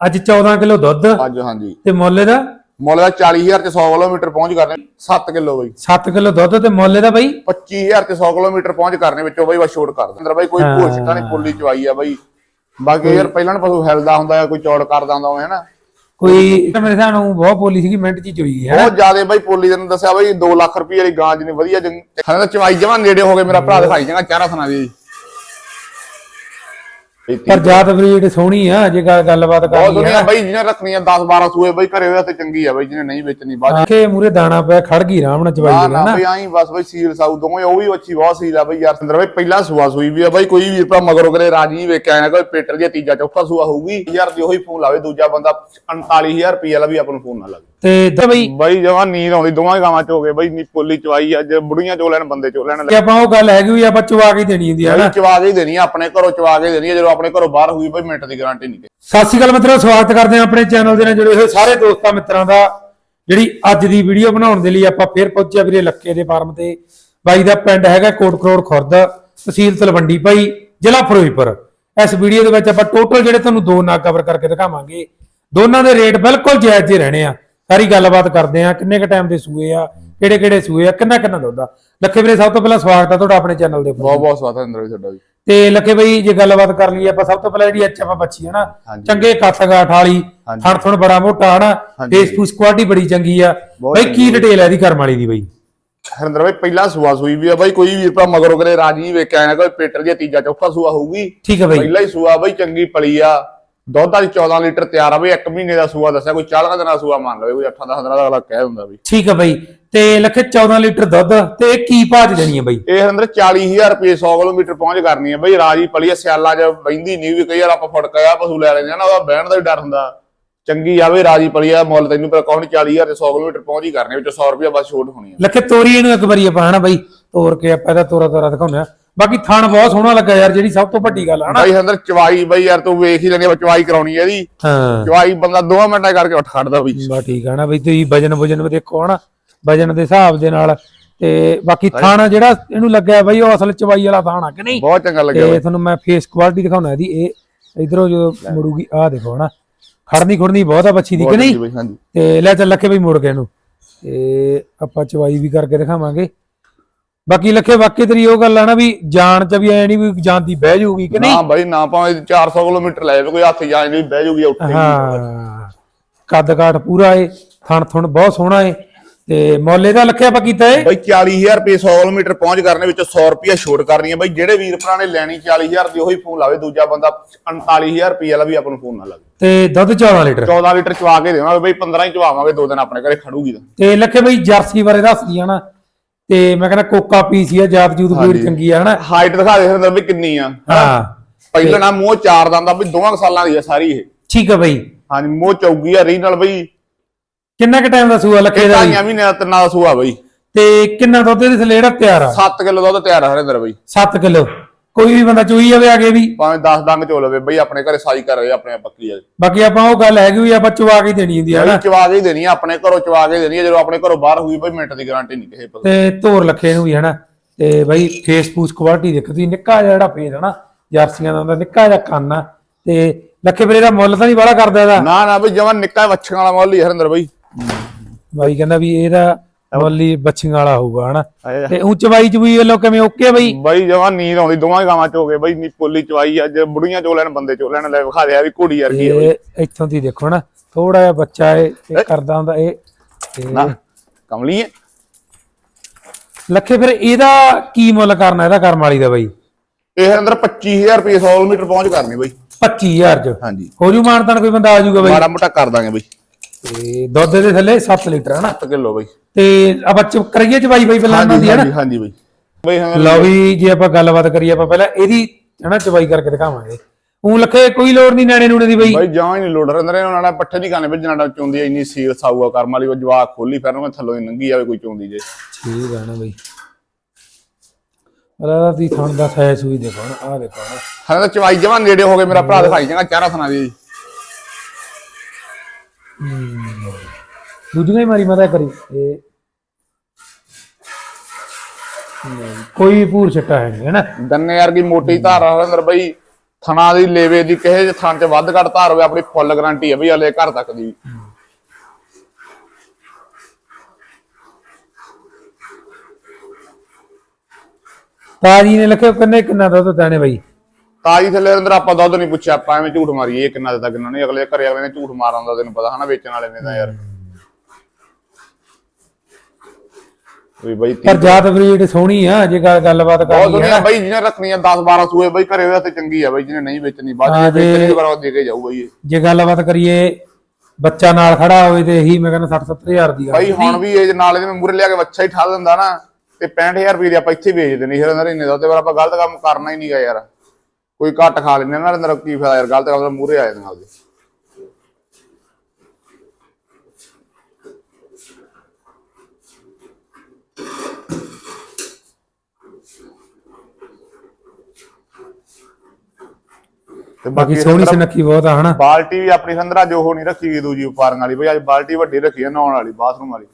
ਅੱਜ 14 ਕਿਲੋ ਦੁੱਧ ਅੱਜ ਹਾਂਜੀ। ਤੇ ਮੁੱਲ ਇਹਦਾ? ਮੁੱਲ ਦਾ 40000 ਤੇ 100 ਕਿਲੋਮੀਟਰ ਪਹੁੰਚ ਕਰਨੇ 7 ਕਿਲੋ ਬਈ। 7 ਕਿਲੋ ਦੁੱਧ ਤੇ ਮੁੱਲ ਇਹਦਾ ਬਈ? 25000 ਤੇ 100 ਕਿਲੋਮੀਟਰ ਪਹੁੰਚ ਕਰਨੇ ਵਿੱਚੋਂ ਬਈ ਬਸ ਛੋਟ ਕਰ ਦਿੰਦਾ। ਬਈ ਕੋਈ ਛਿੱਟਾ ਨਹੀਂ ਪੁੱਲੀ ਚਵਾਈ ਆ ਬਈ। ਬਾਕੀ ਯਾਰ ਪਹਿਲਾਂ ਨਾ ਪਸ਼ੂ ਹਿਲਦਾ ਹੁੰਦਾ ਕੋਈ ਚੌੜ ਕਰਦਾ ਹੁੰਦਾ ਹੋਵੇ ਹਨਾ। ਕੋਈ ਮੇਰੇ ਹਿਸਾਬ ਨਾਲ ਬਹੁਤ ਬੋਲੀ ਸੀਗੀ ਮਿੰਟ ਚ ਚੋਈ ਹੈ ਬਹੁਤ ਜ਼ਿਆਦਾ ਬਈ ਪੋਲੀ ਤੈਨੂੰ ਦੱਸਿਆ ਬਈ 2 ਲੱਖ ਰੁਪਏ ਵਾਲੀ ਗਾਂ ਜਿਹਨੇ ਵਧੀਆ ਖਾਣਾ ਚਵਾਈ ਜਮਾ ਨੇੜੇ ਹੋ ਗਏ ਮੇਰਾ ਭਰਾ ਦਿਖਾਈ ਜਾਂਗਾ ਚਾਰਾ ਸੁਣਾ ਦੀ। ਪਰ ਜਾਤ ਬਰੀਡ ਸੋਹਣੀ ਆ ਜੇ ਗੱਲ- ਗੱਲਬਾਤ ਬਹੁਤ ਕਰਨੀ ਦੁਨੀਆ ਹੈ ਬਈ ਜਿਹਨੇ ਰੱਖਣੀਆਂ 10 12 ਸੂਏ ਬਈ ਘਰੇ ਉਹਦੇ ਤੇ ਚੰਗੀ ਆ ਬਈ ਜਿਹਨੇ ਨਹੀਂ ਵੇਚਣੀ ਬਾਅਦ ਆਖੇ ਮੂਰੇ ਦਾਣਾ ਪਿਆ ਖੜ ਗਈ ਨਾ ਚਵਾਈ ਨਾ ਨਾ ਬਈ ਆਈ ਬਸ ਬਈ ਸੀਲ ਸਾਊ ਦੋਵੇਂ ਉਹ ਵੀ ਅੱਛੀ ਬਹੁਤ ਸੀਲ ਆ ਬਈ ਯਾਰ ਸਿੰਦਰ ਬਈ ਪਹਿਲਾ ਸੂਆ ਸੂਈ ਵੀ ਆ ਬਈ ਕੋਈ ਵੀਰ ਭਰਾ ਮਗਰੋਂ ਕਰੇ ਰਾਜੀ ਵੇਖਿਆ ਆਇਆ ਕੋਈ ਪੇਟਰ ਜਿਹਾ ਤੀਜਾ ਚੌਥਾ ਸੂਆ ਹੋਊਗੀ ਯਾਰ ਜੇ ਉਹੀ ਫੋਨ ਲਾਵੇ ਦੂਜਾ ਬੰਦਾ 49000 ਰੁਪਏ ਵਾਲਾ ਵੀ ਆਪਾਂ ਨੂੰ ਫੋਨ ਨਾ ਲਾਵੇ। ਤੇ ਦ ਬਈ ਬਈ ਨੀਂਦ ਆਉਂਦੀ ਦੋਵਾਂ ਗਾਵਾਂ ਚ ਹੋ ਗਏ। ਬਈ ਨੀ ਪੋਲੀ ਚਵਾਈ ਅੱਜ ਬੁੜੀਆਂ ਚੋ ਲੈਣ ਬੰਦੇ ਚੋ ਲੈਣ। ਕਿ ਆਪਾਂ ਉਹ ਗੱਲ ਹੈਗੀ ਵੀ ਆਪਾਂ ਚਵਾ ਕੇ ਹੀ ਦੇਣੀ ਹੁੰਦੀ ਹੈ ਬਈ ਨਾ ਚਵਾ ਕੇ ਹੀ ਦੇਣੀ ਆ ਆਪਣੇ ਘਰੋਂ ਚਵਾ ਕੇ ਦੇਣੀ ਆ ਜਦੋਂ ਆਪਣੇ ਘਰੋਂ ਬਾਹਰ ਹੋਈ ਬਈ ਮਿੰਟ ਦੀ ਗਾਰੰਟੀ ਨਹੀਂ ਸਤਿ ਸ਼੍ਰੀ ਅਕਾਲ ਮਿੱਤਰੋ ਸਵਾਗਤ ਕਰਦੇ ਹਾਂ ਆਪਣੇ ਚੈਨਲ ਦੇ ਨਾਲ ਜੁੜੇ ਹੋਏ ਸਾਰੇ ਦੋਸਤਾਂ ਮਿੱਤਰਾਂ ਦਾ ਜਿਹੜੀ ਅੱਜ ਦੀ ਵੀਡੀਓ ਬਣਾਉਣ ਦੇ ਲਈ ਆਪਾਂ ਫੇਰ ਪਹੁੰਚਿਆ ਵੀਰੇ ਲੱਕੇ ਦੇ ਫਾਰਮ ਤੇ। ਬਾਈ ਦਾ ਪਿੰਡ ਹੈਗਾ ਕੋਟ ਕਰੋੜ ਖੁਰਦ ਤਹਿਸੀਲ ਤਲਵੰਡੀ ਭਾਈ ਜ਼ਿਲ੍ਹਾ ਫਿਰੋਜ਼ਪੁਰ। ਇਸ ਵੀਡੀਓ ਦੇ ਵਿੱਚ ਆਪਾਂ ਟੋਟਲ ਜਿਹੜੇ ਤੁਹਾਨੂੰ ਦੋ ਨਾਗ ਕਵਰ ਕਰਕੇ ਦਿਖਾਵਾਂਗੇ ਦੋਨਾਂ ਦੇ ਰੇਟ ਬਿਲਕੁਲ ਜਾਇਜ਼ ਜਿਹੇ ਰਹਿਣੇ ਆ। ਸਾਰੀ ਗੱਲਬਾਤ ਕਰਦੇ ਆ ਕਿੰਨੇ ਕ ਟਾਈਮ ਦੇ ਸੂਏ ਆ ਕਿਹੜੇ ਕਿਹੜੇ ਸੂਏ ਆ ਕਿੰਨਾ ਕਿੰਨਾ ਦੁੱਧ ਆ। ਲੱਖੇ ਵੀਰੇ ਸਭ ਤੋਂ ਪਹਿਲਾਂ ਸਵਾਗਤ ਆ ਤੁਹਾਡਾ ਆਪਣੇ ਚੈਨਲ ਦੇ ਉੱਪਰ। ਬਹੁਤ ਬਹੁਤ ਸਵਾਗਤ ਹੈ ਅੰਦਰ ਵੀ ਤੁਹਾਡਾ ਵੀ। ਤੇ ਲੱਖੇ ਬਈ ਜੇ ਗੱਲਬਾਤ ਕਰ ਲਈਏ ਆਪਾਂ ਸਭ ਤੋਂ ਪਹਿਲਾਂ ਜਿਹੜੀ ਐਚ ਆਪਾਂ ਬੱਚੀ ਹੈ ਨਾ ਹਾਂਜੀ। ਚੰਗੇ ਕੱਥ ਗਾਠ ਵਾਲੀ ਹਾਂਜੀ। ਥਣ ਥਣ ਬੜਾ ਮੋਟਾ ਹਨਾ ਹਾਂਜੀ। ਫੇਸ ਫੂਸ ਕੁਆਲਿਟੀ ਬੜੀ ਚੰਗੀ ਆ। ਬਹੁਤ ਬਈ ਕੀ ਡਿਟੇਲ ਹੈ ਇਹਦੀ ਕਰਮ ਵਾਲੀ ਦੀ ਬਈ? ਹਰਿੰਦਰ ਬਾਈ ਪਹਿਲਾ ਸੂਆ ਸੂਈ ਵੀ ਆ ਬਾਈ ਕੋਈ ਵੀਰ ਭਰਾ ਮਗਰੋਂ ਕਰੇ ਰਾਜੀ ਵੇਖਿਆ ਆਇਆ ਕੋਈ ਪੇਟਰ ਜਿਹਾ ਤੀਜਾ ਚੌਥਾ ਸੂਆ ਹੋਊਗੀ ਠੀਕ ਹੈ ਬਈ। ਪਹਿਲਾ ਹੀ ਸੂਆ ਬਾਈ ਚੰਗੀ ਪਲੀ ਆ। ਦੁੱਧ ਵਾਲੀ 14 ਲੀਟਰ ਤਿਆਰ ਆ ਬਈ 1 ਮਹੀਨੇ ਦਾ ਸੂਆ ਦੱਸਿਆ ਕੋਈ 40 ਦਿਨਾਂ ਦਾ ਸੂਆ ਮੰਨ ਲਵੇ ਕੋਈ 8 10 ਦਿਨਾਂ ਦਾ ਅਗਲਾ ਕਹਿ ਦਿੰਦਾ ਬਈ। ਠੀਕ ਹੈ ਬਈ ਤੇ ਲੱਖੇ 14 ਲੀਟਰ ਦੁੱਧ ਤੇ ਇਹ ਕੀ 'ਚ ਦੇਣੀ ਹੈ ਬਈ? ਇਹ ਹਰਿੰਦਰ 40000 ਰੁਪਏ 100 ਕਿਲੋਮੀਟਰ ਪਹੁੰਚ ਕਰਨੀ ਆ ਬਈ ਰਾਜੀ ਪਲੀ ਆ ਸਿਆਲਾਂ 'ਚ ਬੈਂਦੀ ਨਹੀਂ ਵੀ ਕਈ ਵਾਰ ਆਪਾਂ ਫੁੱਟ ਆ ਪਸ਼ੂ ਲੈ ਲੈਂਦੇ ਆ ਨਾ ਉਹਦਾ ਬਹਿਣ ਦਾ ਵੀ ਡਰ ਹੁੰਦਾ। ਚੰਗੀ ਆਵੇ ਰਾਜੀ ਪਲੀ ਆ ਮੁੱਲ ਤੈਨੂੰ ਪਰ ਕੌਣ 40000 ਤੇ 100 ਕਿਲੋਮੀਟਰ ਪਹੁੰਚ ਹੀ ਕਰਨੀ ਵਿੱਚ 100 ਰੁਪਏ ਬਸ ਛੋਟ ਹੋਣੀ ਆ। ਲੱਖੇ ਤੋਰੀ ਇਹਨੂੰ ਇੱਕ ਵਾਰੀ ਆਪਾਂ ਹਨਾ ਬਈ ਤੋਰ ਕੇ ਆਪਾਂ ਇਹਦਾ ਤੋਰਾ ਤੋਰਾ ਦਿਖਾਉਂਦੇ ਆ। ਬਾਕੀ ਥਣ ਬਹੁਤ ਸੋਹਣਾ ਲੱਗਾ ਯਾਰ ਜਿਹੜੀ ਸਭ ਤੋਂ ਵੱਡੀ ਗੱਲ ਆ ਹਨਾ ਬਾਈ ਹਰਿੰਦਰ ਚਵਾਈ ਬਈ ਯਾਰ ਤੂੰ ਵੇਖ ਹੀ ਲੈਣੀ ਆ ਚਵਾਈ ਕਰਾਉਣੀ ਆ ਇਹਦੀ। ਹਾਂ। ਚਵਾਈ ਬੰਦਾ 2 ਮਿੰਟਾਂ ਕਰਕੇ ਉੱਠ ਖੜਦਾ ਬਈ ਬਾ ਠੀਕ ਆ ਨਾ ਬਈ ਤੁਸੀਂ ਵਜਨ ਵਜਨ ਦੇਖੋ ਹਨਾ ਵਜਨ ਦੇ ਹਿਸਾਬ ਦੇ ਨਾਲ। ਤੇ ਬਾਕੀ ਥਾਣਾ ਜਿਹੜਾ ਇਹਨੂੰ ਲੱਗਿਆ ਬਈ ਉਹ ਅਸਲ ਚਵਾਈ ਵਾਲਾ ਥਾਣ ਆ ਕਿ ਨਹੀਂ? ਬਹੁਤ ਚੰਗਾ ਲੱਗਿਆ ਤੇ ਤੁਹਾਨੂੰ ਮੈਂ ਫੇਸ ਕੁਆਲਿਟੀ ਦਿਖਾਉਣਾ ਇਹਦੀ। ਇਹ ਇਧਰੋਂ ਜੋ ਮੁੜੂਗੀ ਆਹ ਦੇਖੋ ਹਨਾ। ਖੜਨੀ ਖੁੜਨੀ ਬਹੁਤ ਆ ਬੱਚੀ ਦੀ ਕਿ ਨਹੀਂ? ਤੇ ਲੈ ਚੱਲ ਲੱਖੇ ਬਈ ਮੁੜ ਕੇ ਇਹਨੂੰ। ਤੇ ਆਪਾਂ ਚਵਾਈ ਵੀ ਕਰਕੇ ਦਿਖਾਵਾਂਗੇ। ਬਾਕੀ ਲੱਖੇ ਵਾਕਈ ਤੇਰੀ ਉਹ ਗੱਲ ਆ ਨਾ ਵੀ ਜਾਣ ਚ ਵੀ ਐ ਨਹੀਂ ਵੀ ਜਾਂਦੀ ਬਹਿ ਜਾਊਗੀ ਕਿ ਨਹੀਂ? ਨਾ ਬਾਈ ਨਾ ਭਾਵੇਂ 400 ਕਿਲੋਮੀਟਰ ਲੈ ਜਾਵੇ ਕੋਈ ਹੱਥ ਜਾਂ ਨਹੀਂ ਬਹਿ ਜੂਗੀ ਉੱਠੇਗੀ ਹਾਂ ਕੱਦ ਕਾਠ ਪੂਰਾ ਏ ਥਣ ਥਣ ਬਹੁਤ ਸੋਹਣਾ ਏ ਤੇ ਮੌਲੇ ਦਾ ਲੱਖਿਆ ਆਪਾਂ ਕੀਤਾ ਏ? ਬਾਈ 40000 ਰੁਪਏ 100 ਕਿਲੋਮੀਟਰ ਪਹੁੰਚ ਕਰਨੇ ਵਿੱਚ 100 ਰੁਪਏ ਛੋਟ ਕਰਨੀ ਹੈ। ਬਾਈ ਜਿਹੜੇ ਵੀਰ ਭਰਾ ਨੇ ਲੈਣੀ 40000 ਦੀ ਉਹੀ ਫੋਨ ਲਾਵੇ ਦੂਜਾ ਬੰਦਾ 49000 ਰੁਪਏ ਵਾਲਾ ਵੀ ਆਪਾਂ ਨੂੰ ਫੋਨ ਨਾ ਲਾਵੇ। ਤੇ ਦੁੱਧ 14 ਲੀਟਰ? 14 ਲੀਟਰ ਚਵਾ ਕੇ ਦੇਵਾਂਗੇ ਬਾਈ 15 ਹੀ ਚਵਾਵਾਂਗੇ ਦੋ ਦਿਨ ਆਪਣੇ ਘਰੇ ਖੜੂਗੀ ਤਾਂ। ਲੱਖੇ ਬਈ ਜਰਸੀ ਬਾਰੇ ਦੱਸਦੀ ਆ ਨਾ। ਤੇ ਮੈਂ ਕਹਿੰਦਾ ਕੋਕਾ ਪੀਸੀ ਆ ਜਾਤ ਜੂਤ ਬੀੜ ਚੰਗੀ ਆ ਹਨਾ? ਹਾਈਟ ਦਿਖਾ ਦੇ ਹਰਿੰਦਰ ਵੀ ਕਿੰਨੀ ਆ। ਹਾਂ। ਪਹਿਲਾਂ ਨਾ ਮੂੰਹ ਚਾਰ ਦੰਦ ਆ ਬਈ ਦੋਵਾਂ ਸਾਲਾਂ ਦੀ ਆ ਸਾਰੀ ਇਹ। ਠੀਕ ਆ ਬਈ। ਹਾਂਜੀ ਮੂੰਹ ਚੌਗੀ ਆ ਰੀਨਲ ਬਈ। ਕਿੰਨਾ ਕੁ ਟਾਈਮ ਦਾ ਸੂਆ ਲੱਖੇ ਦਾ? ਢਾਈਆਂ ਮਹੀਨੇ ਦਾ ਤਿੰਨਾਂ ਦਾ ਸੂਆ ਬਈ। ਤੇ ਕਿੰਨਾ ਦੁੱਧ ਇਹਦੇ ਥੱਲੇ ਜਿਹੜਾ ਤਿਆਰ ਆ? 7 ਕਿਲੋ ਦੁੱਧ ਤਿਆਰ ਆ ਹਰਿੰਦਰ ਬਈ। 7 ਕਿਲੋ। ਕੋਈ ਵੀ ਬੰਦਾ ਚੋਈ ਜਾਵੇ ਆਗੇ ਵੀ। ਭਾਵੇਂ 10 ਡੰਗ ਚੋ ਲਵੇ ਬਈ ਆਪਣੇ ਘਰੇ ਸਾਈ ਕਰ ਰਹੇ ਆਪਣੇ ਪੱਕੀ ਆ ਬਾਕੀ ਆਪਾਂ ਉਹ ਗੱਲ ਹੈਗੀ ਵੀ ਆਪਾਂ ਚਵਾ ਕੇ ਹੀ ਦੇਣੀ ਹੁੰਦੀ ਬਈ ਹਨਾ ਚਵਾ ਕੇ ਹੀ ਦੇਣੀ ਆ ਆਪਣੇ ਘਰੋਂ ਚਵਾ ਕੇ ਦੇਣੀ ਆ ਜਦੋਂ ਆਪਣੇ ਘਰੋਂ ਬਾਹਰ ਹੋਈ ਬਈ ਮਿੰਟ ਦੀ ਗਾਰੰਟੀ ਨਹੀਂ ਕਿਸੇ ਪਾਸੇ ਤੇ ਧੋਰ ਲੱਖੇ ਨੂੰ ਵੀ ਹਨਾ। ਤੇ ਬਾਈ ਫੇਸ ਫੂਸ ਕੁਆਲਿਟੀ ਦੇਖੋ ਤੁਸੀਂ ਨਿੱਕਾ ਜਿਹਾ ਜਿਹੜਾ ਫੇਸ ਹਨਾ ਜਰਸੀਆਂ ਦਾ ਹੁੰਦਾ ਨਿੱਕਾ ਜਿਹਾ ਕੰਨ ਆ। ਤੇ ਲੱਖੇ ਵੀਰੇ ਦਾ ਮੁੱਲ ਤਾਂ ਨਹੀਂ ਬੜਾ ਕਰਦਾ ਇਹਦਾ। ਨਾ ਨਾ ਬਈ ਜਮਾਂ ਨਿੱਕਾ ਵੱਛੀਆਂ ਵਾਲਾ ਮੁੱਲ ਹੀ ਹਰਿੰਦਰ ਬਈ। ਬਾਈ ਕਹਿੰਦਾ ਵੀ ਇਹਦਾ ਮੁੱਲ ਹੀ ਬੱਚੀਆਂ ਵਾਲਾ ਹੋਊਗਾ ਹਨਾ। ਤੇ ਉੱਚ ਬਾਈ ਚ ਵੀ ਵੱਲੋਂ ਕਿਵੇਂ ਓਕੇ ਬਈ? ਬਈ ਜਮਾਂ ਨੀਂਦ ਆਉਂਦੀ ਦੋਵਾਂ ਗਾਵਾਂ ਚ ਹੋ ਗਏ ਬਈ ਨੀ ਪੋਲੀ ਚਵਾਈ ਅੱਜ ਬੁੜੀਆਂ ਚੋ ਲੈਣ ਬੰਦੇ ਚੋ ਲੈਣ ਲੈ ਵਿਖਾ ਦਿਆ ਵੀ ਘੋੜੀ ਵਰਗੀ ਇਹ ਇੱਥੋਂ ਦੀ ਦੇਖੋ ਨਾ ਥੋੜਾ ਜਿਹਾ ਬੱਚਾ ਇਹ ਇਹ ਕਰਦਾ ਹੁੰਦਾ ਇਹ ਕਮਲੀ ਹੈ? ਲੱਖੇ ਫਿਰ ਇਹਦਾ ਕੀ ਮੁੱਲ ਕਰਨਾ ਇਹਦਾ ਕਰਮ ਵਾਲੀ ਦਾ ਬਾਈ? ਇਹ ਅੰਦਰ 25000 ਰੁਪਏ 100 ਕਿਲੋਮੀਟਰ ਪਹੁੰਚ ਕਰਨੀ ਬਈ। 25000 ਚ? ਹਾਂਜੀ। ਹੋ ਜੂ ਮਾਨਤਾਨ ਕੋਈ ਬੰਦਾ ਆ ਜਾਊਗਾ ਬਾਈ? ਮਾੜਾ ਮੋਟਾ ਕਰ ਦਾਂਗੇ ਬਈ। ਤੇ ਦੁੱਧ ਦੇ ਥੱਲੇ 7 ਲੀਟਰ ਹਨਾ? 7 ਕਿਲੋ ਬਈ। ਤੇ ਆਪਾਂ ਚ ਕਰੀਏ ਚ ਬਾਈ ਬਾਈ ਪਹਿਲਾਂ ਇਹਨਾਂ ਦੀ ਹਨਾ? ਹਾਂਜੀ ਹਾਂਜੀ ਬਈ। ਬਈ ਹਾਂ ਲਓ ਵੀ ਜੇ ਆਪਾਂ ਗੱਲਬਾਤ ਕਰੀਏ ਆਪਾਂ ਪਹਿਲਾਂ ਇਹਦੀ ਹਨਾ ਚਵਾਈ ਕਰਕੇ ਦਿਖਾਵਾਂਗੇ। ਉਹ ਲੱਖੇ ਕੋਈ ਲੋੜ ਨਹੀਂ ਨੈਣੇ ਨੂਣੇ ਦੀ ਬਈ। ਬਈ ਜਾਂ ਹੀ ਨਹੀਂ ਲੋੜ ਅੰਦਰ ਇਹਨਾਂ ਨਾਲ ਪੱਠੇ ਨਹੀਂ ਖਾਣੇ ਭੇਜਣਾ ਚੁੰਦੀ ਇੰਨੀ ਸੀਲ ਸਾਊਆ ਕਰਮ ਵਾਲੀ ਉਹ ਜਵਾਕ ਖੋਲੀ ਫਿਰ ਮੈਂ ਥੱਲੋਂ ਹੀ ਨੰਗੀ ਆਵੇ ਕੋਈ ਚੁੰਦੀ ਜੇ। ਠੀਕ ਆ ਨਾ ਬਈ। ਅਲਾ ਦੀ ਥਣ ਦਾ ਸਾਇਜ਼ ਸੂਈ ਦੇਖੋ ਨਾ ਆ ਦੇਖੋ ਨਾ। ਹਾਂ ਤਾਂ ਚਵਾਈ ਜਮਾਂ ਨੇੜੇ ਹੋ ਗਏ ਮੇਰਾ ਭਰਾ ਦਿਖਾਈ ਜਾਂਗਾ ਚਾਰਾ ਸੁਣਾ ਦੀ। ਦੂਜੀਆਂ ਹੀ ਮਾਰੀ ਮਦਾ ਕਰੀ। ਇਹ ਨਹੀਂ, ਕੋਈ ਭੂਰ ਛੱਟਾ ਹੈ ਨਹੀਂ ਹੈਨਾ? ਦੰਨੇ ਵਰਗੀ ਮੋਟੀ ਧਾਰ ਆ ਅੰਦਰ ਬਈ ਥਣਾ ਦੀ ਲੇਵੇ ਦੀ ਕਿਸੇ ਦੇ ਥਣ 'ਚ ਵੱਧ ਘੱਟ ਧਾਰ ਹੋਵੇ ਆਪਣੀ ਫੁੱਲ ਗਾਰੰਟੀ ਹੈ ਬਈ ਹਲੇ ਘਰ ਤੱਕ ਦੀ। ਤਾਜੀ ਨੇ ਲਿਖਿਆ ਕਿੰਨੇ ਕਿੰਨਾ ਦੁੱਧ ਦੇਣੇ ਬਾਈ? ਤਾਜੀ ਥੱਲੇ ਅੰਦਰ ਆਪਾਂ ਦੁੱਧ ਨਹੀਂ ਪੁੱਛਿਆ ਆਪਾਂ ਐਵੇਂ ਝੂਠ ਮਾਰੀਏ ਇਹ ਕਿੰਨਾ ਦਿੱਤਾ ਕਿੰਨਾ ਨਹੀਂ ਅਗਲੇ ਘਰੇ ਅਗਲੇ ਨੇ ਝੂਠ ਮਾਰਨ ਦਾ ਤੈਨੂੰ ਪਤਾ ਹਨਾ ਵੇਚਣ ਵਾਲੇ ਨੇ ਤਾਂ ਯਾਰ। ਵੀ ਬਈ ਪਰ ਜਾਤ ਬਰੀਡ ਸੋਹਣੀ ਆ ਜੇ ਗੱਲ ਗੱਲਬਾਤ ਬਹੁਤ ਕਰਨੀ ਦੁਨੀਆ ਹੈ ਬਈ ਜਿਹਨੇ ਰੱਖਣੀਆਂ 10 12 ਸੂਏ ਬਈ ਘਰੇ ਉਹਦੇ ਤੇ ਚੰਗੀ ਆ ਬਈ ਜਿਹਨੇ ਨਹੀਂ ਵੇਚਣੀ ਬਾਅਦ ਹਾਂ, ਵਿੱਚ ਜੇ- ਵੇਚਣੀ ਪਰ ਉਹ ਦੇ ਕੇ ਜਾਊ ਬਈ ਇਹ। ਜੇ ਗੱਲਬਾਤ ਕਰੀਏ ਬੱਚਾ ਨਾਲ ਖੜਾ ਹੋਵੇ ਤੇ ਇਹੀ ਮੈਂ ਕਹਿੰਦਾ 60 70000 ਦੀ ਗੱਲ ਬਈ ਹੁਣ ਵੀ ਇਹ ਨਾਲ ਇਹਦੇ ਮੂਰੇ ਲਿਆ ਕੇ ਬੱਚਾ ਹੀ ਠਾਲ ਦਿੰਦਾ ਨਾ ਤੇ 65000 ਰੁਪਏ ਦੀ ਆਪਾਂ ਇੱਥੇ ਵੇਚ ਦੇਣੀ ਫਿਰ ਇੰਨੇ ਦਾ ਤੇ ਫਿਰ ਆਪਾਂ ਗਲਤ ਕੰਮ ਕਰਨਾ ਹੀ ਨਹੀਂਗਾ ਯਾਰ। ਕੋਈ ਘੱਟ ਖਾ ਲੈਂਦੇ ਨਾ ਅੰਦਰ ਕੀ ਫਾਇਦਾ ਯਾਰ ਗਲਤ ਕੰਮ ਮੂਰੇ ਆ ਜਾਂਦੇ ਆਪਦੇ। ਤੇ ਬਾਕੀ ਸੋਹਣੀ ਸੁਨੱਖੀ ਬਹੁਤ ਆ ਹਨਾ? ਬਾਲਟੀ ਵੀ ਆਪਣੀ ਸੰਦਰਾ ਜੋ ਹੋ ਨਹੀਂ ਰੱਖੀ ਗਈ ਦੂਜੀ ਉਪਾਰਾਂ ਵਾਲੀ ਬਈ ਅੱਜ ਬਾਲਟੀ ਵੱਡੀ ਰੱਖੀ ਹੈ ਨਹਾਉਣ ਵਾਲੀ ਬਾਥਰੂਮ ਵਾਲੀ।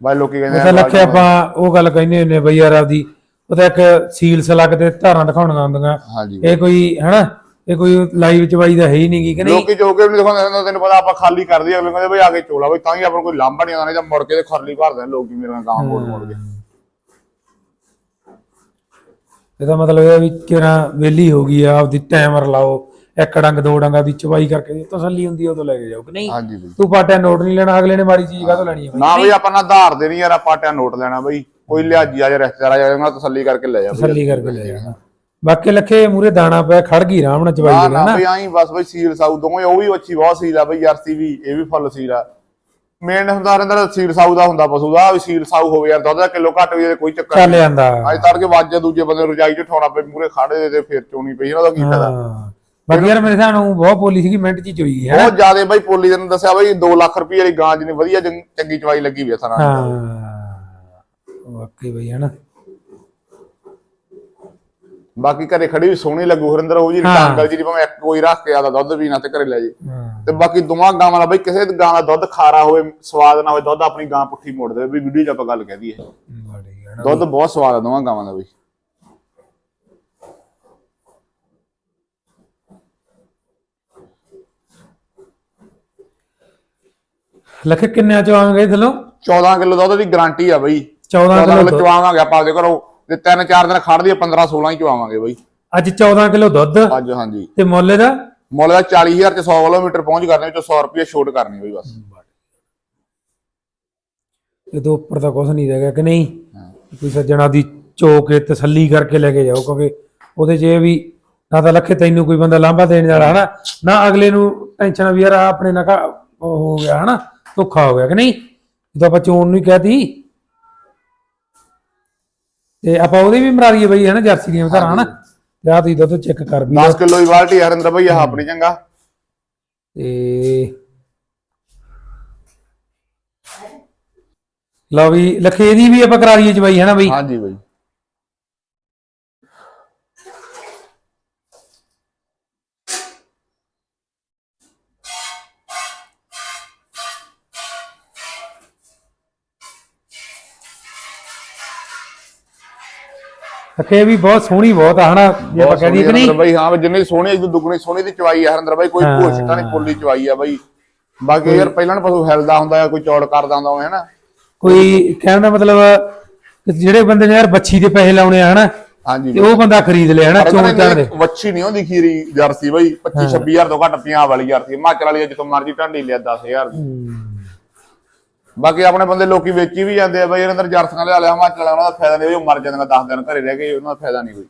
ਬਾਈ ਲੋਕੀ ਕਹਿੰਦੇ ਆ ਲੱਖੇ ਆਪਾਂ ਉਹ ਗੱਲ ਕਹਿੰਦੇ ਹੁੰਦੇ ਬਈ ਯਾਰ ਆਪਦੀ ਉਹ ਤਾਂ ਇੱਕ ਸੀਲ ਸਲੱਗ ਤੇ ਧਾਰਾਂ ਦਿਖਾਉਣੀਆਂ ਹੁੰਦੀਆਂ। ਇਹ ਕੋਈ ਹਨਾ? ਇਹ ਕੋਈ ਲਾਈਵ ਚਵਾਈ ਦਾ ਹੈ ਹੀ ਨਹੀਂ ਕਿ ਨਹੀਂ? ਲੋਕੀ ਜੋ ਕੇ ਵੀ ਦਿਖਾਉਂਦੇ ਹੁੰਦੇ, ਤੈਨੂੰ ਪਤਾ ਆਪਾਂ ਖਾਲੀ ਕਰ ਦਈਏ ਅਗਲੇ ਕਹਿੰਦੇ ਬਈ ਆ ਕੇ ਚੋਲਾ ਬਈ ਤਾਂ ਹੀ ਆਪਾਂ ਨੂੰ ਕੋਈ ਲਾਂਭਾ ਨਹੀਂ ਆਉਂਦਾ ਨਹੀਂ ਤਾਂ ਮੁੜ ਕੇ ਤੇ ਖਾਲੀ ਭਰਦੇ ਨੇ ਲੋਕੀ ਮੇਰੇ ਨਾਲ ਗਾਂ ਮੋੜ ਮੋੜ ਕੇ। ਇਹਦਾ ਮਤਲਬ ਇਹ ਆ ਵੀ ਕਿਹੜਾ ਵੇਲੀ ਹੋ ਗਈ ਆ ਆਪਦੀ ਟਾਈਮਰ ਲਾਓ ਇੱਕ ਡੰਗ ਦੋ ਡੰਗਾਂ ਦੀ ਚਵਾਈ ਕਰਕੇ ਤਸੱਲੀ ਹੁੰਦੀ ਆ ਉਦੋਂ ਲੈ ਕੇ ਜਾਓ। ਕਿ ਨਹੀਂ? ਹਾਂਜੀ ਬਈ। ਤੂੰ ਪਾਟਿਆ ਨੋਟ ਨਹੀਂ ਲੈਣਾ ਅਗਲੇ ਨੇ ਮਾੜੀ ਚੀਜ਼ ਕਾਹਤੋਂ ਲੈਣੀ ਆ ਬਈ? ਨਾ ਬਈ ਆਪਾਂ ਨਾ ਧਾਰ ਦੇਣੀ ਯਾਰ ਆਪਾਂ ਟਿਆ ਨੋਟ ਲੈਣਾ ਬਈ। ਕੋਈ ਲਿਆਜੀ ਆ ਜਾ ਰਿਸ਼ਤੇਦਾਰ ਆ ਜਾ ਉਹਨਾਂ ਤਸੱਲੀ ਕਰਕੇ ਲੈ ਜਾ ਬਈ। ਤਸੱਲੀ ਕਰਕੇ ਲੈ ਜਾਣਾ। ਬਾਕੀ ਲੱਖੇ ਮੂਰੇ ਦਾਣਾ ਪਿਆ ਖੜ ਗਈ ਨਾਲ ਚਵਾਈ ਨਾ ਦੇ ਨਾ ਨਾ? ਬਈ ਆਈ ਬਸ ਬਈ ਸੀਲ ਸਾਊ ਦੋਵੇਂ ਉਹ ਵੀ ਅੱਛੀ ਬਹੁਤ ਸੀਲ ਆ ਬਈ ਜਰਸੀ ਵੀ ਇਹ ਵੀ ਫੁੱਲ ਸੀਲ ਆ। ਮੇਨ ਹੁੰਦਾ ਰਹਿੰਦਾ ਸੀਲ ਸਾਊ ਦਾ ਹੁੰਦਾ ਪਸ਼ੂ ਦਾ ਵੀ ਸੀਲ ਸਾਊ ਹੋਵੇ ਯਾਰ ਦੁੱਧ ਦਾ ਕਿਲੋ ਘੱਟ ਵੀ ਕੋਈ ਚੱਕਰ ਚੱਲ ਜਾਂਦਾ। ਅੱਜ ਤੜਕੇ ਵੱਜ ਦੂਜੇ ਬੰਦੇ ਨੂੰ ਰਜਾਈ ਚ ਠਾਉਣਾ ਪਏ ਮੂਰੇ ਖੜੇ ਦੇ ਤੇ ਫਿਰ ਚੋਣੀ ਪਈ ਉਹਨਾਂ ਦਾ ਕੀ ਫਾਇਦਾ? ਯਾਰ ਮੇਰੇ ਨਾਲ ਬਹੁਤ ਬੋਲੀ ਸੀਗੀ ਮਿੰਟ ਚ ਹੀ ਚੋਈ ਹੈ ਬਹੁਤ ਜ਼ਿਆਦਾ ਬਈ ਪੋਲੀ ਨੇ ਦੱਸਿਆ ਬਈ 2 ਲੱਖ ਰੁਪਏ ਵਾਲੀ ਗਾਂ ਜਿਹਨੇ ਵਧੀਆ ਚੰਗ- ਚਵਾਈ ਲੱਗੀ ਵੀ ਸਾਰਾ। ਹਾਂ। ਵਾਕਈ ਬਈ ਹਨਾ ਬਾਕੀ ਘਰੇ ਖੜੀ ਵੀ ਸੋਹਣੀ ਲੱਗੂ ਹਰਿੰਦਰ ਉਹ ਜੀ। ਟਾਂਗਲ ਜੀ ਭਾਵੇਂ ਇੱਕ ਕੋਈ ਰੱਖ ਕੇ ਆਦਾ ਦੁੱਧ ਪੀਣਾ ਤੇ ਘਰੇ ਲੈ ਜੇ। ਹਾਂ। ਤੇ ਬਾਕੀ ਦੋਵਾਂ ਗਾਵਾਂ ਦਾ ਬਈ ਕਿਸੇ ਗਾਂ ਦਾ ਦੁੱਧ ਖਾਰਾ ਹੋਵੇ ਸਵਾਦ ਨਾ ਹੋਵੇ ਦੁੱਧ ਆਪਣੀ ਗਾਂ ਪੁੱਠੀ ਮੋੜ ਦੇਵੇ। ਵੀ ਵੀਡੀਓ 'ਚ ਆਪਾਂ ਗੱਲ ਕਹਿ ਦਈਏ। ਬੜੀ ਦੁੱਧ ਬਹੁਤ ਸਵਾਦ ਆ ਦੋਵਾਂ ਗਾਵਾਂ ਦਾ ਬਈ। ਲੱਖੇ ਕਿੰਨਿਆਂ ਚ ਆਵਾਂਗੇ ਥਲੋਂ? 14 ਕਿਲੋ ਦੁੱਧ ਦੀ ਗਾਰੰਟੀ ਆ ਬਈ। 14 14 ਕਿਲੋ ਚਵਾਵਾਂਗੇ ਆਪਾਂ ਆਪਦੇ ਘਰੋਂ। ਤੇ ਤਿੰਨ ਚਾਰ ਦਿਨ ਖੜਦੀ ਆ 15 16 ਹੀ ਚਵਾਵਾਂਗੇ ਬਈ। ਅੱਜ 14 ਕਿਲੋ ਦੁੱਧ। ਅੱਜ ਹਾਂਜੀ। ਤੇ ਮੁੱਲ ਦਾ ਮੁੱਲ ਦਾ 40000 ਚ 100 ਕਿਲੋਮੀਟਰ ਪਹੁੰਚ ਕਰਨੇ ਵਿੱਚੋਂ 100 ਰੁਪਏ ਛੋਟ ਕਰਨੀ ਬਈ ਬਸ। ਇਹ ਤੋਂ ਉੱਪਰ ਤਾਂ ਕੁਝ ਨਹੀਂ ਰਹਿ ਗਿਆ ਕਿ ਨਹੀਂ? ਕੋਈ ਸੱਜਣਾ ਦੀ ਚੋ ਕੇ ਤਸੱਲੀ ਕਰਕੇ ਲੈ ਕੇ ਜਾਓ ਕਿਉਂਕਿ ਉਹਦੇ ਇਹ ਵੀ ਨਾ ਤਾਂ ਲੱਖੇ ਤੈਨੂੰ ਕੋਈ ਬੰਦਾ ਲਾਂਭਾ ਦੇਣ ਵਾਲਾ ਹਨਾ? ਨਾ ਅਗਲੇ ਨੂੰ ਟੈਨਸ਼ਨ ਆ ਵੀ ਯਾਰ ਆਪਣੇ ਨਾਲ ਹੋ ਗਿਆ ਹਨਾ? ਧੋਖਾ ਹੋ ਗਿਆ ਕਿ ਨਹੀਂ? ਜਦੋਂ ਆਪਾਂ ਚੋਣ ਨੂੰ ਹੀ ਕਹਿਤੀ ਤੇ। ਆਪਾਂ ਉਹਦੇ ਵੀ ਮਰਾ ਦਈਏ ਬਈ ਹਨਾ? ਜਰਸੀ ਦੀਆਂ ਧਾਰਾਂ ਹਨਾ? ਤੇ ਆਹ ਤੁਸੀਂ ਦੁੱਧ ਚੈੱਕ ਕਰ ਵੀ 10 ਕਿਲੋ ਦੀ ਬਾਲਟੀ ਹਰਿੰਦਰ ਬਈ ਆਹ ਆਪਣੀ ਚੰਗਾ। ਤੇ ਲਓ ਵੀ ਲਖੇ ਦੀ ਵੀ ਆਪਾਂ ਕਰਾ ਦਈਏ ਚ ਬਾਈ ਹਨਾ ਬਈ? ਹਾਂਜੀ ਬਈ। ਲਖੇ ਵੀ ਬਹੁਤ ਸੋਹਣੀ ਬਹੁਤ ਆ ਹਨਾ? ਜੇ ਆਪਾਂ ਬਹੁਤ ਕਹਿ ਦਈਏ ਕਿ ਨਹੀਂ। ਬਈ ਹਾਂ ਜਿੰਨੀ ਸੋਹਣੀ ਇਦੋਂ ਦੁੱਗਣੀ ਸੋਹਣੀ ਦੀ ਚਵਾਈ ਆ ਹਰਿੰਦਰ ਬਈ ਕੋਈ ਹਾਂ। ਭੋਸ਼ਕਾ ਨਹੀਂ ਪੋਲੀ ਚਵਾਈ ਆ ਬਈ। ਬਾਕੀ ਯਾਰ ਪਹਿਲਾਂ ਨਾ ਪਸ਼ੂ ਹਿਲਦਾ ਹੁੰਦਾ ਆ ਕੋਈ ਚੌੜ ਕਰਦਾ ਹੁੰਦਾ ਹੋਵੇ ਹਨਾ? ਕੋਈ ਕਹਿਣ ਦਾ ਮਤਲਬ ਜਿਹੜੇ ਬੰਦੇ ਨੇ ਯਾਰ ਬੱਚੀ ਦੇ ਪੈਸੇ ਲਾਉਣੇ ਆ ਹਨਾ? ਹਾਂਜੀ। ਤੇ ਉਹ ਬੰਦਾ ਖਰੀਦ ਲਿਆ ਹਨਾ ਚੋਣ ਚਾਣ ਦੇ। ਵੱਛੀ ਨਹੀਂ ਹੁੰਦੀ ਖੀਰੀ ਜਰਸੀ ਬਈ 25 26000 ਤੋਂ ਘੱਟ ਪੰਜਾਬ ਵਾਲੀ ਜਰਸੀ ਹਿਮਾਚਲ ਵਾਲੀ ਜਿੱਥੋਂ ਮਰਜ਼ੀ ਢਾਂਡੀ ਲਿਆ 10000 ਦੀ। ਬਾਕੀ ਆਪਣੇ ਬੰਦੇ ਲੋਕੀ ਵੇਚੀ ਵੀ ਜਾਂਦੇ ਆ ਬਈ ਇਹਨਾਂ ਅੰਦਰ ਜਰਸੀਆਂ ਲਿਆ ਲਿਆ ਹਿਮਾਚਲ ਵਾਲਾ ਦਾ ਫਾਇਦਾ ਨਹੀਂ ਉਹ ਮਰ ਜਾਂਦੇ 10 ਦਿਨ ਘਰੇ ਰਹਿ ਗਏ ਉਹਨਾਂ ਦਾ ਫਾਇਦਾ ਨਹੀਂ ਕੋਈ।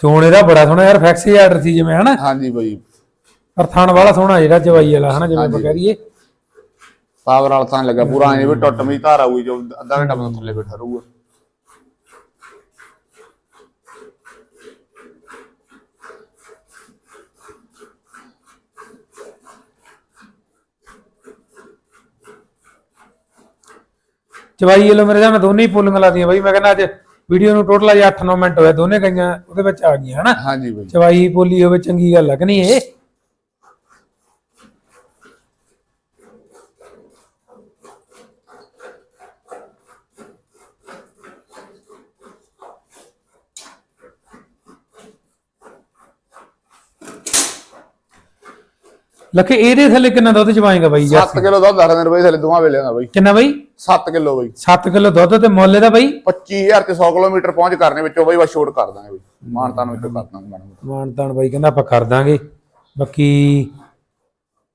ਚੋਣ ਇਹਦਾ ਬੜਾ ਸੋਹਣਾ ਯਾਰ ਫੈਕਸੀ ਆਰਡਰ ਸੀ ਜਿਵੇਂ ਹਨਾ? ਹਾਂਜੀ ਬਈ। ਪਰ ਥਣ ਵਾਲਾ ਸੋਹਣਾ ਜਿਹੜਾ ਚਵਾਈ ਵਾਲਾ ਹਨਾ ਜਿਵੇਂ ਆਪਾਂ ਕਹਿ ਦਈਏ। ਪਾਵਰ ਵਾਲਾ ਤਾਂ ਲੱਗਾ ਪੂਰਾ ਐਂ ਵੀ ਟੁੱਟ ਮੀ ਧਾਰ ਆਊਗੀ ਜੋ ਅੱਧਾ ਘੰਟਾ ਬੰਦਾ ਥੱਲੇ ਬੈਠਾ ਰਹੂਗਾ। ਚਵਾਈ ਵੱਲੋਂ ਮੇਰੇ ਜਾਨ ਦੋਨੇ ਹੀ ਪੋਲਿੰਗ ਲਾਦੀਆਂ ਬਾਈ। ਮੈਂ ਕਹਿੰਦਾ ਅੱਜ ਵੀਡੀਓ ਨੂੰ ਟੋਟਲ ਅਜ 8-9 ਮਿੰਟ ਹੋਇਆ ਦੋਨੇ ਗਈਆਂ ਉਹਦੇ ਵਿੱਚ ਆ ਗਈਆਂ ਹਨਾ? ਹਾਂਜੀ ਬਾਈ। ਚਵਾਈ ਪੋਲੀ ਹੋਵੇ ਚੰਗੀ ਗੱਲ ਲੱਗਣੀ ਇਹ? ਲਖੇ ਇਹਦੇ ਥੱਲੇ ਕਿੰਨਾ ਦੁੱਧ ਚਵਾਏਗਾ ਬਾਈ? 7 ਕਿਲੋ ਦੁੱਧ 10 ਰੁਪਏ ਥੱਲੇ ਦੋਵਾਂ ਵੇਲੇ ਦਾ ਬਾਈ। ਕਿੰਨਾ ਬਾਈ? 7 ਕਿਲੋ ਬਾਈ। 7 ਕਿਲੋ ਦੁੱਧ ਤੇ ਮੁੱਲ ਇਹਦਾ ਬਾਈ? 25000 ਤੇ 100 ਕਿਲੋਮੀਟਰ ਪਹੁੰਚ ਕਰਨੇ ਵਿੱਚੋਂ ਬਾਈ ਬਸ ਛੋਟ ਕਰ ਦਾਂਗੇ ਬਾਈ। ਮਾਨਤਾਂ ਨੂੰ ਵਿੱਚੋਂ ਕਰ ਦਾਂਗੇ ਮਾੜਾ ਮੋਟਾ। ਮਾਨਤਾਨ ਬਾਈ ਕਹਿੰਦਾ ਆਪਾਂ ਕਰ ਦਾਂਗੇ। ਬਾਕੀ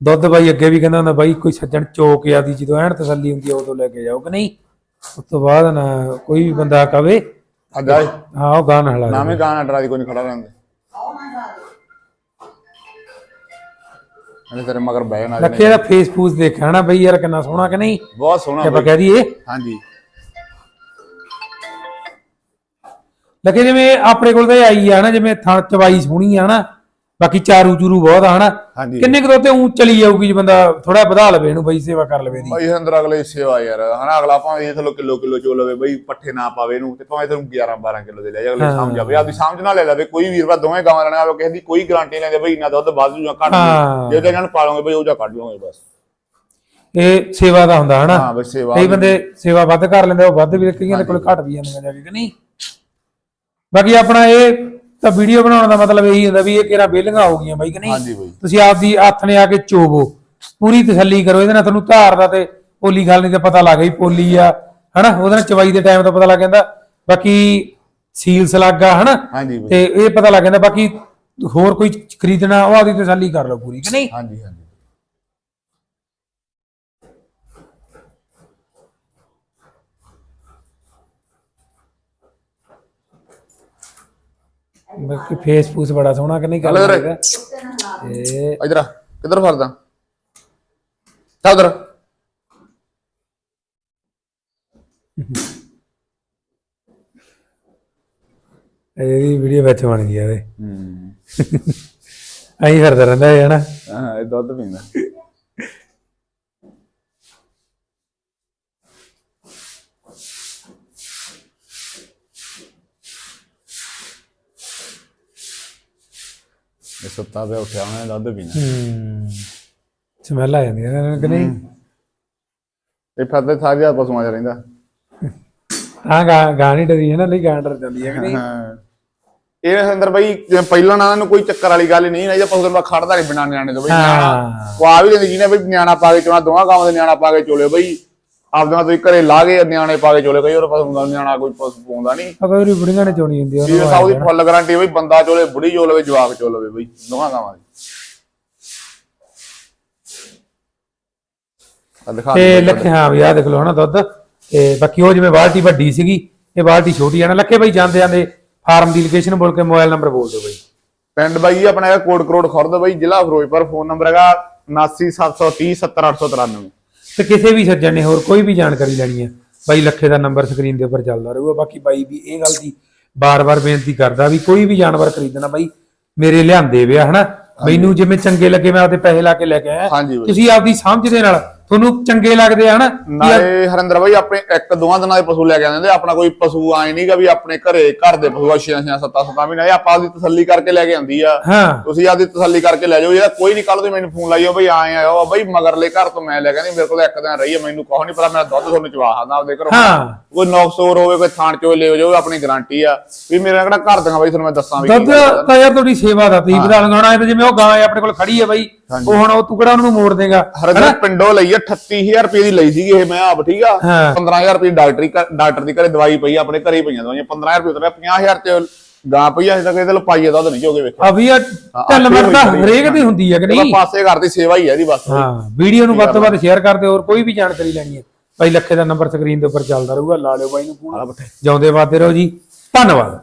ਦੁੱਧ ਬਾਈ ਅੱਗੇ ਵੀ ਕਹਿੰਦਾ ਹੁੰਦਾ ਬਾਈ ਕੋਈ ਸੱਜਣ ਚੋਕ ਆਦੀ ਜਦੋਂ ਐਨ ਤਸੱਲੀ ਹੁੰਦੀ ਆ ਉਦੋਂ ਲੈ ਕੇ ਜਾਓ ਕਿ ਨਹੀਂ? ਉਸ ਤੋਂ ਬਾਅਦ ਨਾ ਕੋਈ ਵੀ ਬੰਦਾ ਕਵੇ ਹਾਂ ਉਹ ਗਾਣ ਹਲਾ। ਨਾਵੇਂ ਗਾਣਾ ਡਰਾ ਦੀ ਕੋਈ ਨਹੀਂ ਖੜਾ ਰਹਿੰਦੇ। ਅਰੇ ਤੇਰੇ ਮਗਰ ਬਹਿ ਨਾ ਲੱਖੇ ਦਾ ਫੇਸ ਫੂਸ ਦੇਖਿਆ ਨਾ ਬਈ ਯਾਰ ਕਿੰਨਾ ਸੋਹਣਾ ਕਿ ਨਹੀਂ? ਬਹੁਤ ਸੋਹਣਾ ਆਪਾਂ ਕਹਿ ਦਈਏ। ਹਾਂਜੀ। ਲੱਗੇ ਜਿਵੇਂ ਆਪਣੇ ਕੋਲ ਤਾਂ ਆਈ ਆ ਨਾ ਜਿਵੇਂ ਥਣ ਚਵਾਈ ਸੋਹਣੀ ਆ ਨਾ ਬਾਕੀ ਚਾਰੂ ਚੂਰੂ ਬਹੁਤ ਆ ਹਨਾ? ਹਾਂਜੀ। ਕਿੰਨੇ ਕੁ ਤੇ ਉਂ ਚਲੀ ਜਾਊਗੀ ਜੇ ਬੰਦਾ ਥੋੜਾ ਵਧਾ ਲਵੇ ਇਹਨੂੰ ਬਈ ਸੇਵਾ ਕਰ ਲਵੇ ਦੀ ਭਾਈ ਅੰਦਰ ਅਗਲੇ ਸੇਵਾ ਯਾਰ ਹਨਾ? ਅਗਲਾ ਭਾਵੇਂ ਇਹ ਥੱਲੋਂ ਕਿਲੋ ਕਿਲੋ ਚੋ ਲਵੇ ਬਈ ਪੱਠੇ ਨਾ ਪਾਵੇ ਇਹਨੂੰ ਤੇ ਭਾਵੇਂ ਤੈਨੂੰ 11 12 ਕਿਲੋ ਦੇ ਲੈ ਜਾ ਅਗਲੇ ਸਮਝ ਆਵੇ ਆਪਦੀ ਸਮਝ ਨਾਲ ਲੈ ਲਵੇ ਕੋਈ ਵੀਰ ਭਰਾ ਦੋਵੇਂ ਗਾਵਾਂ ਲੈਣਾ ਆਵੇ ਕਿਸੇ ਦੀ ਕੋਈ ਗਾਰੰਟੀ ਲੈਂਦੇ ਬਈ ਇੰਨਾ ਦੁੱਧ ਵੱਧ ਜੂ ਜਾਂ ਘੱਟ ਹਾਂ। ਜੂ ਜੇ ਤਾਂ ਇਹਨਾਂ ਨੂੰ ਪਾਲੋਗੇ ਬਈ ਉਹ ਜਾਂ ਕੱਢ ਲਓਗੇ ਬਸ। ਇਹ ਸੇਵਾ ਦਾ ਹੁੰਦਾ ਹਨਾ? ਹਾਂ ਬਈ ਸੇਵਾ ਕਈ ਬੰਦੇ ਸੇਵਾ ਵੱਧ ਕਰ ਲੈਂਦੇ ਉਹ ਵੱਧ ਵੀ ਕਈਆਂ ਦੇ ਕੋਲ ਘੱਟ ਵੀ ਜਾਂਦੀਆਂ ਜਾ ਕੇ ਕਿ ਨਹੀਂ? ਬਾਕੀ ਆਪਣਾ ਇਹ ਤਾਂ ਵੀਡੀਓ ਬਣਾਉਣ ਦਾ ਮਤਲਬ ਇਹੀ ਹੁੰਦਾ ਵੀ ਇਹ ਕਿਹੜਾ ਬੇਲੀਆਂ ਹੋ ਗਈਆਂ ਬਾਈ ਕਿ ਨਹੀਂ? ਬਈ। ਤੁਸੀਂ ਆਪਦੀ ਹੱਥ ਨੇ ਆ ਕੇ ਚੋਵੋ। ਪੂਰੀ ਤਸੱਲੀ ਕਰੋ ਇਹਦੇ ਨਾਲ ਤੁਹਾਨੂੰ ਧਾਰ ਦਾ ਤੇ ਪੋਲੀ ਗੱਲ ਨਹੀਂ ਤੇ ਪਤਾ ਲੱਗ ਗਈ ਪੋਲੀ ਆ ਹਨਾ? ਉਹਦੇ ਨਾਲ ਚਵਾਈ ਦੇ ਟਾਈਮ ਦਾ ਪਤਾ ਲੱਗ ਜਾਂਦਾ। ਬਾਕੀ ਸੀਲ ਸਲਾਗਾ ਹਨਾ? ਹਾਂਜੀ ਬਈ। ਤੇ ਇਹ ਪਤਾ ਲੱਗ ਜਾਂਦਾ ਬਾਕੀ ਹੋਰ ਕੋਈ ਖਰੀਦਣਾ ਉਹ ਆਪਦੀ ਤਸੱਲੀ ਕਰ ਲਓ ਪੂਰੀ ਕਿ ਨਹੀਂ? ਹਾਂਜੀ ਹਾਂਜੀ। ਬਾਕੀ ਫੇਸ ਫੂਸ ਬੜਾ ਸੋਹਣਾ ਕਿ ਨਹੀਂ ਗੱਲ ਚੱਲ ਹੈਗਾ ਤੇ ਇਧਰ ਆ ਕਿੱਧਰ ਫਰਦਾ ਚਾ ਉਧਰ। ਇਹਦੀ ਵੀਡੀਓ ਵਿੱਚ ਬਣ ਗਈ ਇਹਦੇ ਹੂੰ। ਐਂ ਕਰਦਾ ਰਹਿੰਦਾ ਇਹ ਹਨਾ? ਹਾਂ ਇਹ ਦੁੱਧ ਪੀਂਦਾ। ਇਹ ਸੁੱਤਾ ਪਿਆ ਉੱਠਿਆ ਉਹਨੇ ਦੁੱਧ ਪੀਣਾ। ਹੂੰ। ਸਮੈਲ ਆ ਜਾਂਦੀ ਹੈ ਨਾ ਕਿ ਨਹੀਂ? ਇਹ ਫਿਰਦੇ ਸਾਰੀ ਰਾਤ ਪਸ਼ੂਆਂ 'ਚ ਰਹਿੰਦਾ। ਹਾਂ ਗਾ ਗਾਣੀ ਡਰੀ ਹੈ ਨਾ ਨਹੀਂ ਗਾਣ ਡਰ ਜਾਂਦੀ ਹੈ ਕਿ ਨਹੀਂ? ਹਾਂ। ਇਹ ਅੰਦਰ ਬਈ ਜਿਵੇਂ ਪਹਿਲਾਂ ਨਾਲ ਨੂੰ ਕੋਈ ਚੱਕਰ ਵਾਲੀ ਗੱਲ ਨਹੀਂ ਨਹੀਂ ਜੇ ਪਸ਼ੂ ਦਾ ਖੜਦਾ ਨਹੀਂ ਬਿਨਾ ਨਿਆਣੇ ਤੋਂ ਬਈ। ਨਿਆਣਾ ਹਾਂ ਪਾ ਵੀ ਲੈਂਦੀ ਜਿਹਨੇ ਬਈ ਨਿਆਣਾ ਪਾ ਕੇ ਚੋਣਾ ਦੋਵਾਂ ਗਾਵਾਂ ਦੇ ਨਿਆਣਾ ਪਾ ਕੇ ਚੋਲੇ ਬਈ। ਆਪਦੇ ਤੁਸੀਂ ਘਰੇ ਲਾ ਕੇ ਨਿਆਣੇ ਪਾ ਕੇ ਚੋਲੇ ਕਈ ਹੋਰ ਪਸ਼ੂ ਦਾ ਨਿਆਣਾ ਕੋਈ ਪਸ਼ੂ ਪਾਉਂਦਾ ਨਹੀਂ। ਅਗਰ ਉਹਦੀ ਬੁੜੀਆਂ ਨੇ ਚੋਣੀ ਹੁੰਦੀ ਆ ਜੀ ਉਹਨੂੰ ਸਾਊ ਦੀ ਫੁੱਲ ਗਾਰੰਟੀ ਬਈ ਬੰਦਾ ਚੋਲੇ ਬੁੜੀ ਚੋਲਵੇ ਜਵਾਕ ਚੋਲਵੇ ਬਈ ਗਾਵਾਂ ਦੀ ਦਿਖਾ ਤੇ ਲੱਖੇ ਹਾਂ ਵੀ ਆ ਦੇਖ ਲਓ ਹਨਾ ਦੁੱਧ। ਤੇ ਬਾਕੀ ਉਹ ਜਿਵੇਂ ਬਾਲਟੀ ਵੱਡੀ ਸੀਗੀ ਇਹ ਬਾਲਟੀ ਛੋਟੀ ਆ ਨਾ ਲੱਖੇ ਬਾਈ ਜਾਂਦੇ ਜਾਂਦੇ ਫਾਰਮ ਦੀ ਲੋਕੇਸ਼ਨ ਬੋਲ ਕੇ ਮੋਬਾਈਲ ਨੰਬਰ ਬੋਲ ਦਿਓ ਬਾਈ। ਪਿੰਡ ਬਾਈ ਆਪਣਾ ਹੈਗਾ ਕੋਟ ਕਰੋੜ ਖੁਰਦ ਬਾਈ ਜ਼ਿਲ੍ਹਾ ਫਿਰੋਜ਼ਪੁਰ ਫੋਨ ਨੰਬਰ ਹੈਗਾ 7973070893 ਤੇ ਕਿਸੇ ਵੀ ਸੱਜਣ ਨੇ ਹੋਰ ਕੋਈ ਵੀ ਜਾਣਕਾਰੀ ਲੈਣੀ ਹੈ ਬਾਈ ਲੱਖੇ ਦਾ ਨੰਬਰ ਸਕਰੀਨ ਦੇ ਉੱਪਰ ਚੱਲਦਾ ਰਹੂਗਾ। ਬਾਕੀ ਬਾਈ ਵੀ ਇਹ ਗੱਲ ਦੀ ਬਾਰ-ਬਾਰ ਬੇਨਤੀ ਕਰਦਾ ਵੀ ਕੋਈ ਵੀ ਜਾਨਵਰ ਖਰੀਦਣਾ ਬਾਈ ਮੇਰੇ ਲਿਆਂਦੇ ਵਿਆ ਹਨਾ? ਮੈਨੂੰ ਜਿਵੇਂ ਚੰਗੇ ਲੱਗੇ ਮੈਂ ਆਪਦੇ ਪੈਸੇ ਲਾ ਕੇ ਲੈ ਕੇ ਆਇਆ। ਹਾਂਜੀ ਬਾਈ। ਤੁਸੀਂ ਆਪਦੀ ਸਮਝ ਦੇ ਨਾਲ ਤੁਹਾਨੂੰ ਚੰਗੇ ਲੱਗਦੇ ਆ ਹਨਾ? ਨਾਲੇ ਹਰਿੰਦਰ ਬਾਈ ਆਪਣੇ ਇੱਕ ਦੋਵਾਂ ਦਿਨਾਂ ਦੇ ਪਸ਼ੂ ਲੈ ਕੇ ਆਉਂਦੇ ਆਪਣਾ ਕੋਈ ਪਸ਼ੂ ਆਏ ਨਹੀਂਗਾ ਵੀ ਆਪਣੇ ਘਰੇ ਘਰ ਦੇ ਪਸ਼ੂ ਆ 6 6 7 7 ਮਹੀਨੇ ਇਹ ਆਪਾਂ ਆਪਦੀ ਤਸੱਲੀ ਕਰਕੇ ਲੈ ਕੇ ਆਂਦੀ ਆ। ਹਾਂ। ਤੁਸੀਂ ਆਪਦੀ ਤਸੱਲੀ ਕਰਕੇ ਲੈ ਜਾਓ। ਯਾਰ ਕੋਈ ਨਹੀਂ ਕੱਲ ਤੋਂ ਮੈਨੂੰ ਫੋਨ ਲਾਈਓ ਬਈ ਆਏ ਆਇਓ ਬਈ ਮਗਰਲੇ ਘਰ ਤੋਂ ਮੈਂ ਲੈ ਕੇ ਨਹੀਂ ਮੇਰੇ ਕੋਲ ਇੱਕ ਦਿਨ ਰਹੀ ਆ ਮੈਨੂੰ ਕੁਛ ਨਹੀਂ ਪਤਾ ਮੇਰਾ ਦੁੱਧ ਤੁਹਾਨੂੰ ਚਵਾ ਸਕਦਾ ਆਪਦੇ ਘਰੋਂ। ਹਾਂ। ਕੋਈ ਨੌਕਸੋਰ ਹੋਵੇ ਕੋਈ ਥਾਣ ਚੋਂ ਲੈ ਜਾਓ ਆਪਣੀ ਗਾਰੰਟੀ ਆ। ਵੀ ਮੇਰਾ ਕਿਹੜਾ ਘਰ ਦੀਆਂ ਬਈ ਤੁਹਾਨੂੰ ਮੈਂ ਦੱਸਾਂ ਵੀ ਦੁੱਧ ਆ। ਤਾਂ ਯਾਰ ਤੁਹਾਡੀ ਸੇਵਾ ਦਾ ਤੁਸੀਂ ਵਧਾ ਲਗਾਉਣਾ ਹੈ ਤੇ ਜਿਵੇਂ ਉਹ ਗਾਂ ਆਪਣੇ ਕੋਲ ਖੜੀ ਹੈ ਬਾਈ ਉਹ ਹੁਣ ਉਹ ਤੂੰ ਕਿਹੜਾ ਉਹਨੂੰ ਮੋੜ ਦੇਗਾ? ਹਰਿੰਦਰ ਪਿੰਡੋਂ ਲਈ ਆ 38000 ਰੁਪਏ ਦੀ ਲਈ ਸੀਗੀ ਇਹ ਮੈਂ ਆਪ ਠੀਕ ਆ? ਹਾਂ। 15000 ਰੁਪਏ ਡਾਕਟਰੀ ਡਾਕਟਰ ਦੀ ਘਰੇ ਦਵਾਈ ਪਈ ਆਪਣੇ ਘਰੇ ਪਈਆਂ ਦਵਾਈਆਂ 15000 ਰੁਪਏ ਉਤਰਿਆ 50000 ਤੇ ਗਾਂ ਪਈ ਹਜੇ ਤੱਕ ਇਹਦੇ ਲੋ ਪਾਈਏ ਦੁੱਧ ਨਹੀਂ ਚੋਗੇ ਵੇਖੋ ਆ ਵੀ ਆ ਆਪੇ ਮਰਦਾ ਹਰੇਕ ਦੀ ਹੁੰਦੀ ਹੈ ਕਿ ਨਹੀਂ? ਪਾਸੇ ਘਰ ਦੀ ਸੇਵਾ ਹੀ ਹੈ ਇਹਦੀ ਬਸ। ਹਾਂ ਵੀਡੀਓ ਨੂੰ ਵੱਧ ਤੋਂ ਵੱਧ ਸ਼ੇਅਰ ਕਰਦੇ ਹੋਰ ਕੋਈ ਵੀ ਜਾਣਕਾਰੀ ਲੈਣੀ ਹੈ। ਬਾਈ ਲੱਖੇ ਦਾ ਨੰਬਰ ਸਕਰੀਨ ਦੇ ਉੱਪਰ ਚੱਲਦਾ ਰਹੂਗਾ ਲਾ ਲਿਓ ਬਾਈ ਨੂੰ ਫੋਨ ਜਿਉਂਦੇ ਵਾਦੇ ਰਹੋ ਜੀ। ਧੰਨਵਾਦ।